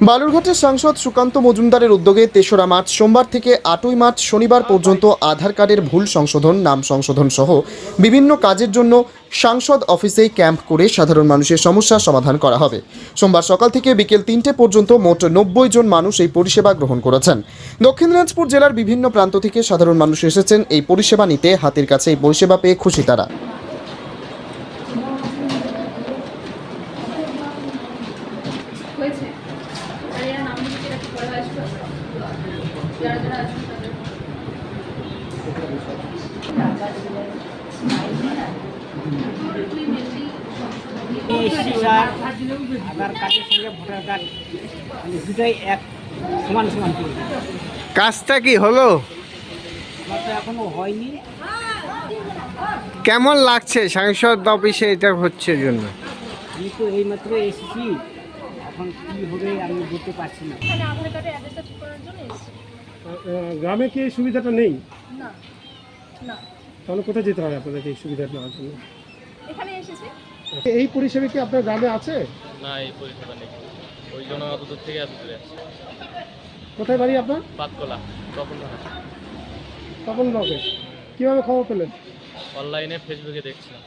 বালুরঘাটের সাংসদ সুকান্ত মজুমদারের উদ্যোগে তেসরা মার্চ সোমবার থেকে আটই মার্চ শনিবার পর্যন্ত আধার কার্ডের ভুল সংশোধন, নাম সংশোধন সহ বিভিন্ন কাজের জন্য সাংসদ অফিসে ক্যাম্প করে সাধারণ মানুষের সমস্যার সমাধান করা হবে। সোমবার সকাল থেকে বিকেল তিনটে পর্যন্ত মোট নব্বই জন মানুষ এই পরিষেবা গ্রহণ করেছেন। দক্ষিণ দিনাজপুর জেলার বিভিন্ন প্রান্ত থেকে সাধারণ মানুষ এসেছেন এই পরিষেবা নিতে। হাতের কাছে এই পরিষেবা পেয়ে খুশি তারা। হয়েছে। আর নাম লিখে রাখি পরে আসবে। যারা যারা আসবে তাদের। তুই মেনলি এসেছি স্যার আধার কার্ডের সঙ্গে ভোটার কার্ড দুটাই এক সমান সমান কাজটা কি হলো? এখনও হয়নি কেমন লাগছে সাংসদ অফিসে এটা হচ্ছে জন্য? আমি তো এইমাত্র এসেছি। এখন কী হবে আমি বলতে পারছি না। এখানে আধার কার্ডে অ্যাড্রেসটা ঠিক করার জন্য এসেছি? গ্রামে কি এই সুবিধাটা নেই? না না। তাহলে কোথায় যেতে হবে আপনাদেরকে এই সুবিধা নেওয়ার জন্য? এখানে এসেছি। এই পরিষেবা কি আপনার গ্রামে আছে? না এই পরিষেবা নেই। ওই জন্য অত দূর থেকে এত দূরে আসছি। কোথায় বাড়ি আপনার? পাতকলা তখন তপন ব্লকে কীভাবে খবর পেলেন? অনলাইনে ফেসবুকে দেখছিলাম।